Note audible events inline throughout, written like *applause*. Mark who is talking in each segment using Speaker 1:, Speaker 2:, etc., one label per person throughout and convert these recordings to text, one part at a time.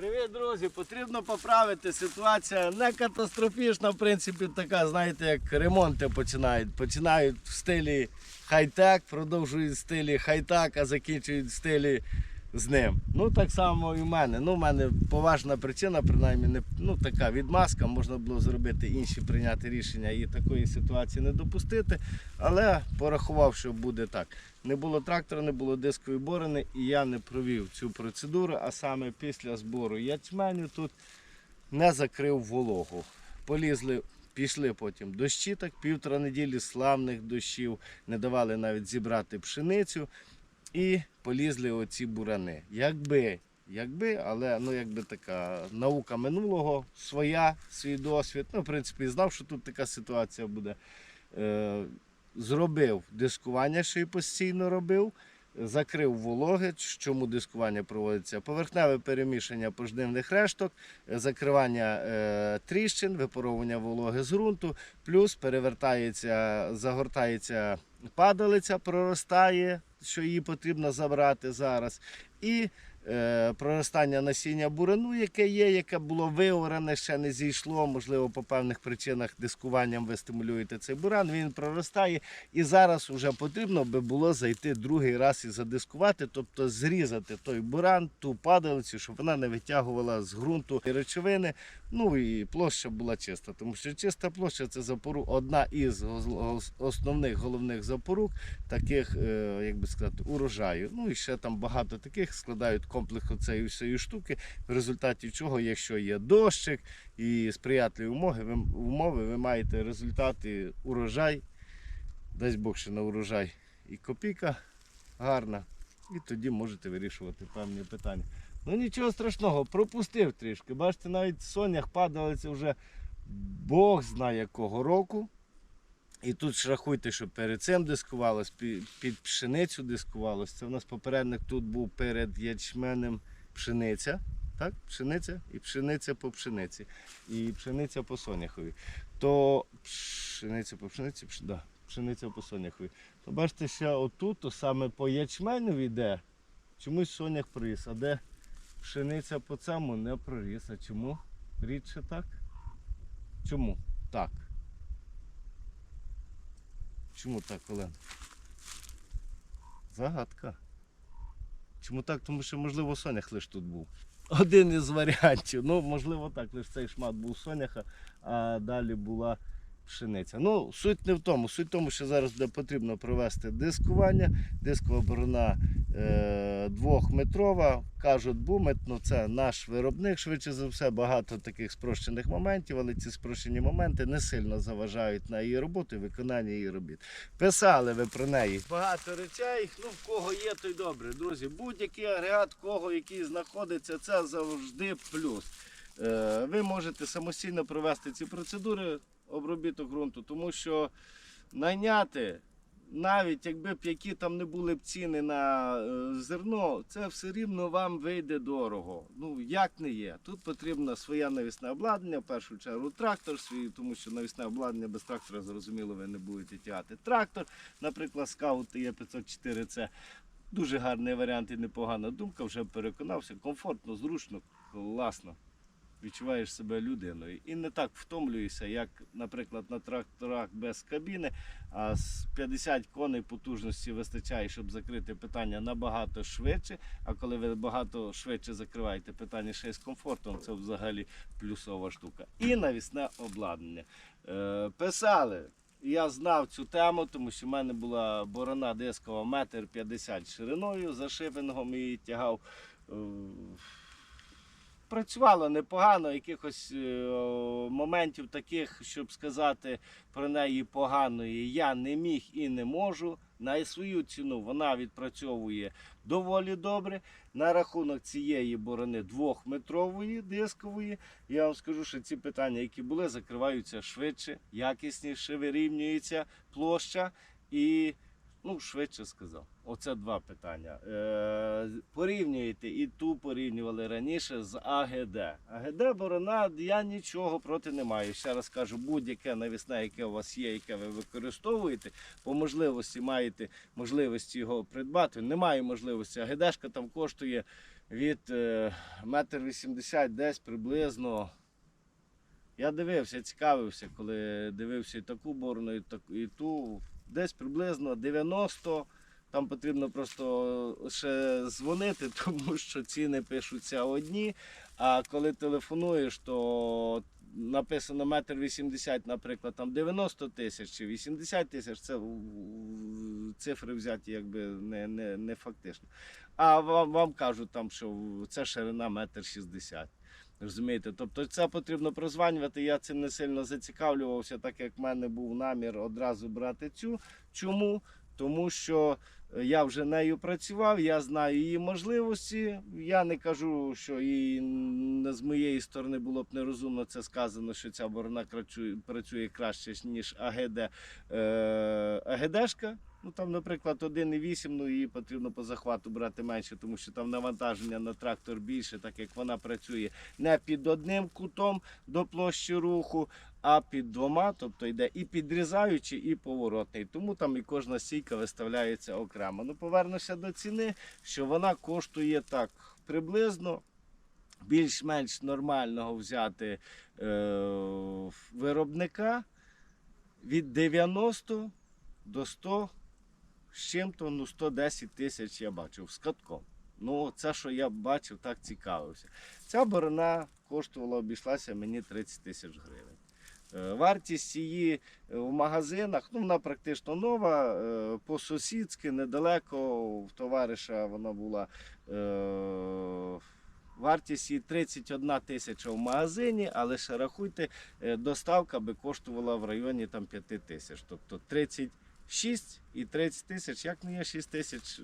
Speaker 1: Привіт, друзі! Потрібно поправити. Ситуація не катастрофічна, в принципі, така, знаєте, як ремонти починають. Починають в стилі хай-тек, продовжують в стилі хай-так, а закінчують в стилі з ним. Ну так само і в мене. Ну, в мене поважна причина, принаймні, не ну, така відмазка. Можна було зробити інші прийняти рішення і такої ситуації не допустити. Але порахував, що буде так. Не було трактора, не було дискової борони, і я не провів цю процедуру, а саме після збору ячменю тут не закрив вологу. Полізли, пішли потім дощі, так півтора неділі славних дощів, не давали навіть зібрати пшеницю і полізли оці бурани. Якби, якби, але ну якби така наука минулого, своя, свій досвід. Ну, в принципі, знав, що тут така ситуація буде. Е, зробив дискування, що і постійно робив. Закрив вологи, чому дискування проводиться? Поверхневе перемішання пожнивних решток, е, закривання е, тріщин, випаровування вологи з ґрунту, плюс перевертається, загортається падалиця, проростає, що її потрібно забрати зараз. І проростання насіння бурану, яке є, яке було виорене, ще не зійшло. Можливо, по певних причинах дискуванням ви стимулюєте цей буран. Він проростає. І зараз вже потрібно би було зайти другий раз і задискувати, тобто зрізати той буран, ту падалицю, щоб вона не витягувала з ґрунту речовини. Ну і площа була чиста, тому що чиста площа це запору одна із основних головних запорук таких, е, як би сказати, урожаю. Ну і ще там багато таких складають комплекс цієї всієї штуки, в результаті чого, якщо є дощик і сприятливі умови, ви, умови, ви маєте результати урожай, дасть Бог ще на урожай і копійка гарна. І тоді можете вирішувати певні питання. Ну нічого страшного, пропустив трішки. Бачите, навіть в сонях падалися вже Бог знає якого року. І тут ж рахуйте, що перед цим дискувалось, пі- під пшеницю дискувалось. Це у нас попередник тут був перед ячменем пшениця. Так? Пшениця і пшениця по пшениці. І пшениця по соняхові. То пшениця по пшениці, пш... да, пшениця по соняхові. То бачите, ще отут, то саме по ячменю йде, чомусь сонях проріс, а де пшениця по цьому не проріс. А чому? Рідше так? Чому? Так. Чому так, Олена? Загадка. Чому так? Тому що, можливо, сонях лише тут був. Один із варіантів. Ну, можливо, так, лише цей шмат був соняха, а далі була пшениця. Ну, суть не в тому. Суть в тому, що зараз буде потрібно провести дискування. Дискова борона е, двохметрова. Кажуть, бумет, ну це наш виробник, швидше за все, багато таких спрощених моментів, але ці спрощені моменти не сильно заважають на її роботу і виконання її робіт. Писали ви про неї. Багато речей, ну в кого є, то й добре. Друзі, будь-який агрегат, кого який знаходиться, це завжди плюс. Е, Ви можете самостійно провести ці процедури обробіток ґрунту, тому що найняти, навіть якби б які там не були б ціни на е, зерно, це все рівно вам вийде дорого. Ну як не є. Тут потрібно своє навісне обладнання, в першу чергу трактор свій, тому що навісне обладнання без трактора, зрозуміло, ви не будете тягати. Трактор, наприклад, скаут є 504 це дуже гарний варіант і непогана думка. Вже переконався, комфортно, зручно, класно. Відчуваєш себе людиною і не так втомлюєшся, як, наприклад, на тракторах без кабіни, а з 50 коней потужності вистачає, щоб закрити питання набагато швидше. А коли ви багато швидше закриваєте питання ще з комфортом, це взагалі плюсова штука. І навісне обладнання. Е, писали. Я знав цю тему, тому що в мене була борона дискова метр 50 шириною за шипингом і тягав. Працювало непогано, якихось е, моментів таких, щоб сказати про неї поганої, я не міг і не можу. На свою ціну вона відпрацьовує доволі добре. На рахунок цієї борони двохметрової дискової, я вам скажу, що ці питання, які були, закриваються швидше, якісніше вирівнюється площа і ну, швидше сказав. Оце два питання. Е, порівнюєте і ту порівнювали раніше з АГД. АГД борона, я нічого проти не маю. Ще раз кажу, будь-яке навісне, яке у вас є, яке ви використовуєте, по можливості маєте можливості його придбати. Немає можливості. АГДшка там коштує від е, метр вісімдесят десь приблизно. Я дивився, цікавився, коли дивився і таку борону, і ту. Десь приблизно 90. Там потрібно просто ще дзвонити, *laughs* тому що ціни пишуться одні. А коли телефонуєш, то написано метр вісімдесят, наприклад, там 90 тисяч чи 80 тисяч, це цифри взяті якби не, не, не фактично. А вам, вам кажуть, там, що це ширина метр шістдесят. Розумієте, тобто це потрібно прозванювати. Я цим не сильно зацікавлювався, так як в мене був намір одразу брати цю. Чому? Тому що е, я вже нею працював, я знаю її можливості. Я не кажу, що і з моєї сторони було б нерозумно це сказано, що ця борона працює краще, ніж АГД. Е, АГДшка. Ну там, наприклад, 1,8, ну її потрібно по захвату брати менше, тому що там навантаження на трактор більше, так як вона працює не під одним кутом до площі руху, а під двома, тобто йде і підрізаючий, і поворотний. Тому там і кожна стійка виставляється окремо. Ну, повернуся до ціни, що вона коштує так приблизно. Більш-менш нормального взяти е, виробника від 90 до 100 з чим-то, ну 110 тисяч я бачив з катком. Ну, це, що я бачив, так цікавився. Ця борона коштувала, обійшлася мені 30 тисяч гривень. Е, Вартість її е, в магазинах, ну вона практично нова, е, по-сусідськи, недалеко в товариша вона була. Вартість її 31 тисяча в магазині, але ще рахуйте, доставка би коштувала в районі там, 5 тисяч. Тобто 36 і 30 тисяч, як не є 6 тисяч е,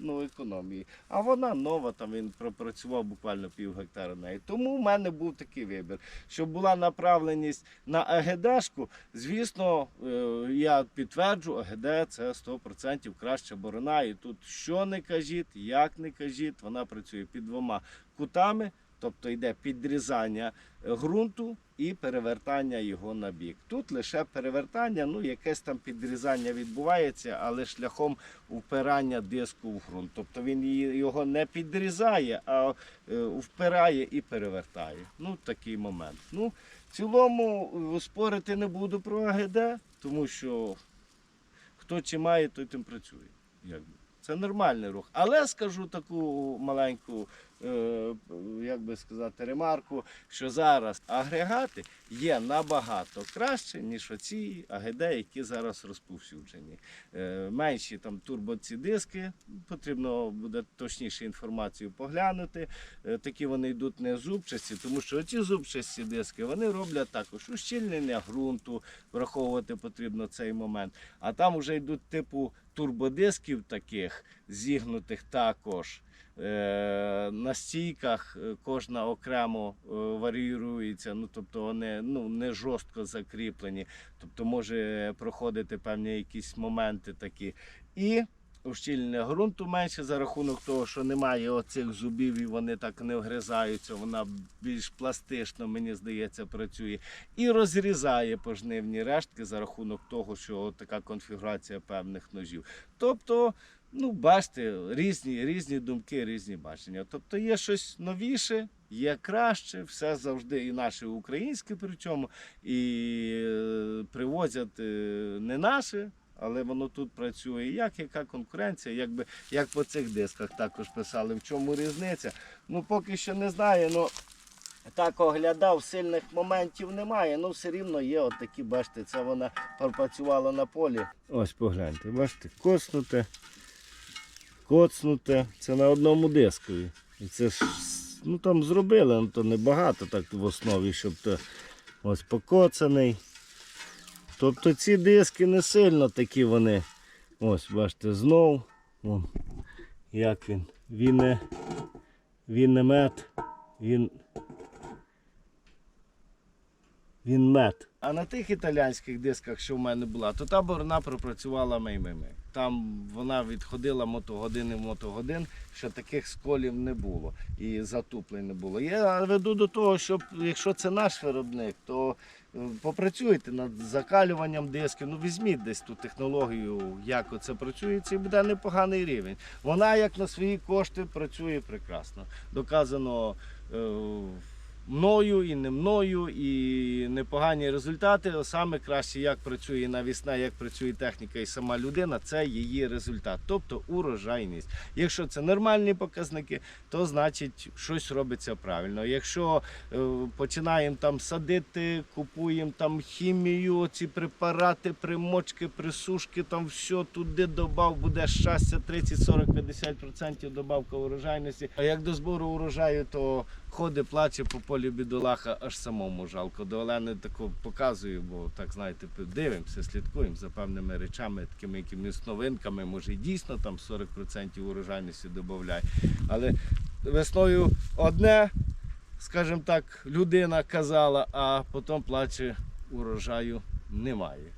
Speaker 1: ну, економії. А вона нова, там він пропрацював буквально пів гектара неї. Тому в мене був такий вибір. Щоб була направленість на АГДшку, звісно, е, я підтверджу, АГД це 100% краща борона. І тут що не кажіть, як не кажіть, вона працює під двома кутами, тобто йде підрізання е, ґрунту і перевертання його на бік. Тут лише перевертання, ну якесь там підрізання відбувається, але шляхом впирання диску в ґрунт. Тобто він його не підрізає, а е, впирає і перевертає. Ну, такий момент. Ну, в цілому е, спорити не буду про АГД, тому що хто чи має, той тим працює. Це нормальний рух. Але скажу таку маленьку, як би сказати, ремарку, що зараз агрегати є набагато краще, ніж оці АГД, які зараз розповсюджені. Е, менші там турбоці диски, потрібно буде точніше інформацію поглянути. Е, такі вони йдуть не зубчасті, тому що ці зубчасті диски вони роблять також ущільнення ґрунту, враховувати потрібно цей момент. А там вже йдуть типу турбодисків таких зігнутих також. Е, на стійках е, кожна окремо е, варіюється, ну тобто вони ну, не жорстко закріплені, тобто може проходити певні якісь моменти такі. І ущільнення ґрунту менше за рахунок того, що немає оцих зубів і вони так не вгризаються, вона більш пластично, мені здається, працює. І розрізає пожнивні рештки за рахунок того, що така конфігурація певних ножів. Тобто, ну, бачите, різні, різні думки, різні бачення. Тобто є щось новіше, є краще, все завжди і наше українське, причому, і е, привозять е, не наше. Але воно тут працює. Як яка конкуренція, якби як по цих дисках також писали, в чому різниця. Ну поки що не знаю. Ну так оглядав, сильних моментів немає. Ну все рівно є от такі, бачите, це вона пропрацювала на полі. Ось погляньте, бачите, коцнуте, коцнуте. Це на одному дискові. І це ж ну там зробили, ну то небагато так в основі, щоб то ось покоцаний. Тобто ці диски не сильно такі вони. Ось, бачите, знов. Вон, як він. Він не, він не мед, він. Він мед. А на тих італійських дисках, що в мене була, то та борона пропрацювала меймими. Там вона відходила мотогодини в мотогодин, що таких сколів не було і затуплень не було. Я веду до того, що якщо це наш виробник, то е, попрацюйте над закалюванням дисків, ну візьміть десь ту технологію, як оце працює, це буде непоганий рівень. Вона як на свої кошти працює прекрасно. Доказано е, мною і не мною, і непогані результати. Саме краще, як працює навісна, як працює техніка і сама людина, це її результат, тобто урожайність. Якщо це нормальні показники, то значить щось робиться правильно. Якщо е, починаємо там садити, купуємо там хімію, ці препарати, примочки, присушки, там все туди добав, буде щастя 30, 40, 50% добавка урожайності. А як до збору урожаю, то ходить, плаче по полю бідолаха, аж самому жалко. До Олени таку показую, бо так знаєте, дивимося, слідкуємо за певними речами, такими якимись новинками. Може, і дійсно там 40% урожайності додає. Але весною одне, скажімо так, людина казала, а потім плаче урожаю немає.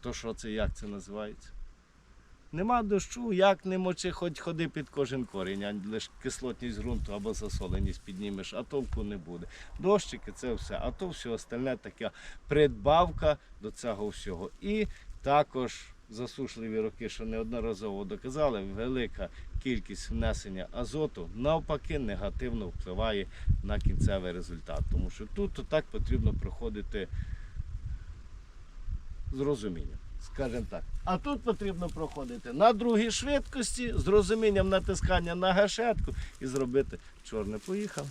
Speaker 1: То що це, як це називається? Нема дощу, як не мочи, хоч ходи під кожен корінь, а лише кислотність ґрунту або засоленість піднімеш, а толку не буде. Дощики це все, а то все остальне така придбавка до цього всього. І також засушливі роки, що неодноразово доказали, велика кількість внесення азоту навпаки негативно впливає на кінцевий результат. Тому що тут так потрібно проходити з розумінням, скажімо так. А тут потрібно проходити на другій швидкості з розумінням натискання на гашетку і зробити чорне. Поїхали.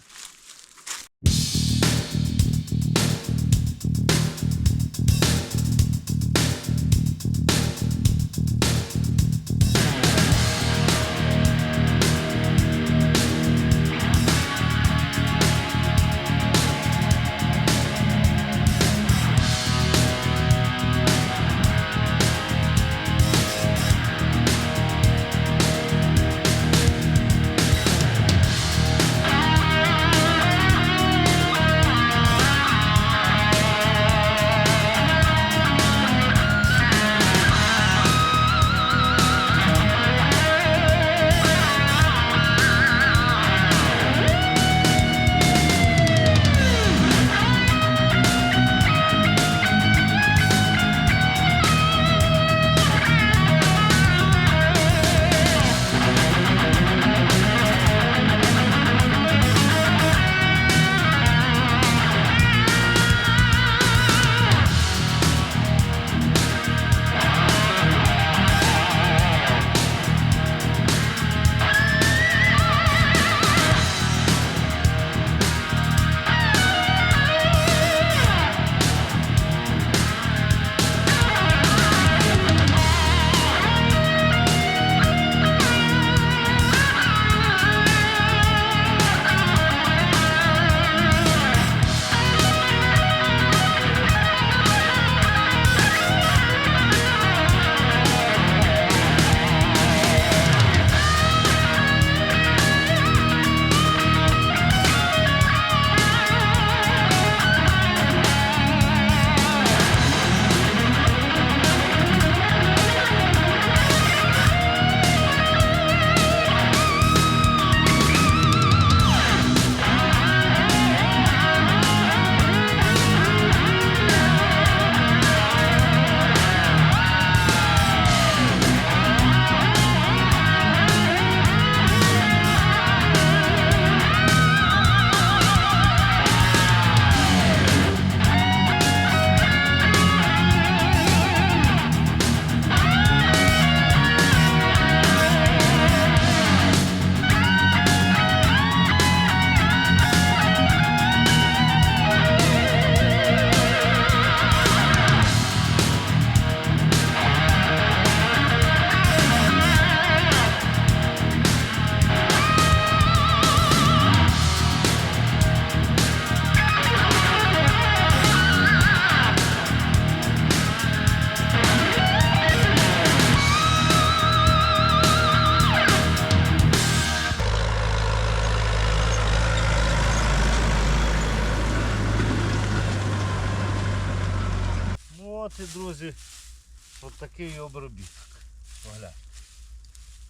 Speaker 1: Такий обробіток. Поглянь.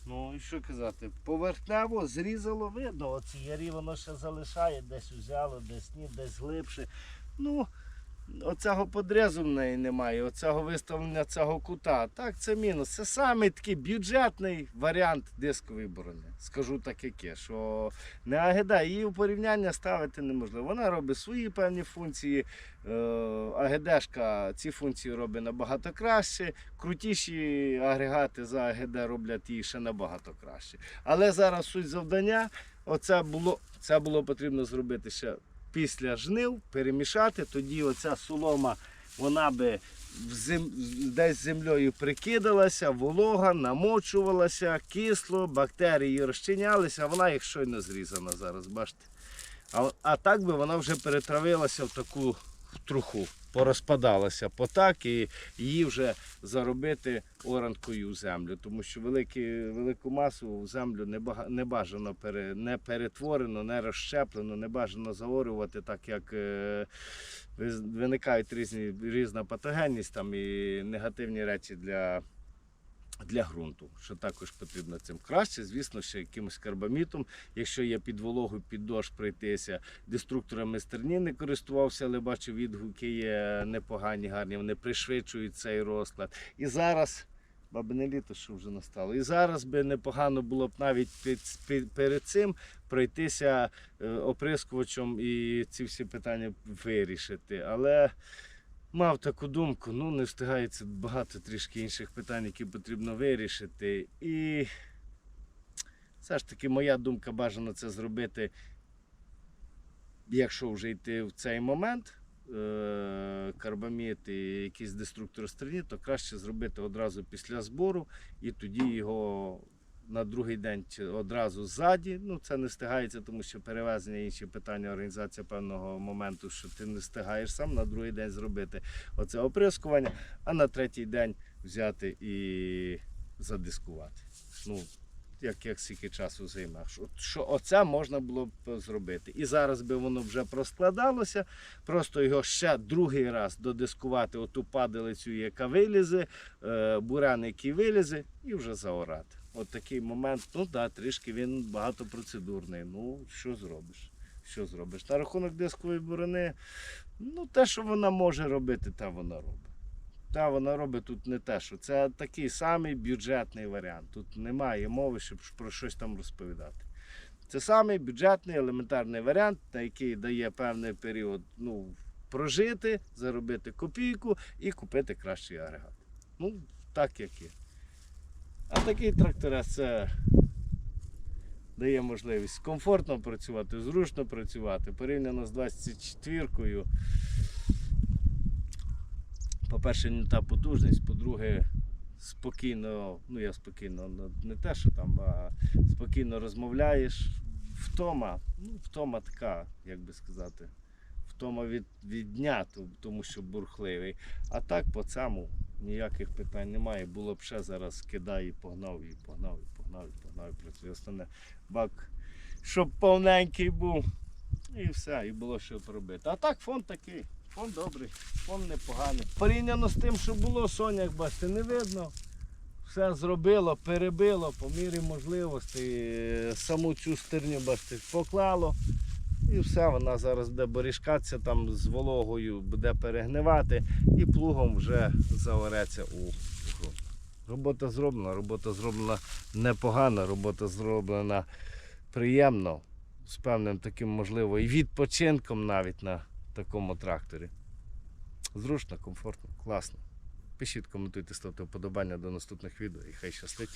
Speaker 1: Ну і що казати, поверхнево зрізало видно, оці ярі воно ще залишає, десь взяло, десь ні, десь глибше. Ну, Оцього подрезу в неї немає, оцього виставлення цього кута. Так, це мінус. Це саме такий бюджетний варіант дискової борони. Скажу так, яке, що не агеда, її у порівняння ставити неможливо. Вона робить свої певні функції. Е, АГДшка ці функції робить набагато краще. Крутіші агрегати за АГД роблять її ще набагато краще. Але зараз суть завдання, оце було, це було потрібно зробити ще після жнив, перемішати, тоді оця солома, вона би зем... десь землею прикидалася, волога, намочувалася, кисло, бактерії розчинялися, а вона їх щойно зрізана зараз, бачите. А, а так би вона вже перетравилася в таку труху, порозпадалася потак і її вже заробити оранкою в землю. Тому що великі, велику масу землю не, бага- не бажано пере, не перетворено, не розщеплено, не бажано заорювати, так як е, виникають різні, різна патогенність там і негативні речі для. Для ґрунту, що також потрібно цим краще, звісно, ще якимось карбамітом. Якщо є під вологу, під дощ пройтися, деструкторами стерні не користувався, але бачу, відгуки є непогані, гарні, вони пришвидшують цей розклад. І зараз, бабине літо, що вже настало, і зараз би непогано було б навіть під, під- перед цим пройтися е, оприскувачем і ці всі питання вирішити. Але мав таку думку, ну не встигається багато трішки інших питань, які потрібно вирішити. І все ж таки моя думка бажано це зробити, якщо вже йти в цей момент. е, Карбамід і якийсь деструктор стерні, то краще зробити одразу після збору і тоді його на другий день чи одразу ззаді. Ну це не встигається, тому що перевезення інші питання, організація певного моменту, що ти не встигаєш сам на другий день зробити оце оприскування, а на третій день взяти і задискувати. Ну, як, як скільки часу займе. Що, що оце можна було б зробити. І зараз би воно вже проскладалося, просто його ще другий раз додискувати оту падалицю, яка вилізе, е, бурян, який вилізе, і вже заорати. От такий момент, ну да, трішки він багатопроцедурний. Ну, що зробиш? Що зробиш? На рахунок дискової борони, ну те, що вона може робити, те вона робить. Та вона робить тут не те, що це такий самий бюджетний варіант. Тут немає мови, щоб про щось там розповідати. Це самий бюджетний елементарний варіант, на який дає певний період ну, прожити, заробити копійку і купити кращий агрегат. Ну, так як є. А такий тракторець це дає можливість комфортно працювати, зручно працювати. Порівняно з 24-кою. По-перше, не та потужність, по-друге, спокійно, ну я спокійно, ну, не те, що там, а спокійно розмовляєш. Втома, ну, втома така, як би сказати, втома від, від дня, тому що бурхливий. А так по цьому ніяких питань немає. Було б ще зараз кидай і погнав, і погнав, і погнав, і погнав, і працює. Основне бак, щоб повненький був. І все, і було що поробити. А так фон такий, фон добрий, фон непоганий. Порівняно з тим, що було, соняк, бачите, не видно. Все зробило, перебило по мірі можливостей. Е, Саму цю стерню, бачите, поклало. І все, вона зараз буде борішкатися там з вологою, буде перегнивати і плугом вже заореться у ґрунт. Робота зроблена, робота зроблена непогано, робота зроблена приємно, з певним таким, можливо, і відпочинком навіть на такому тракторі. Зручно, комфортно, класно. Пишіть, коментуйте, ставте вподобання до наступних відео і хай щастить.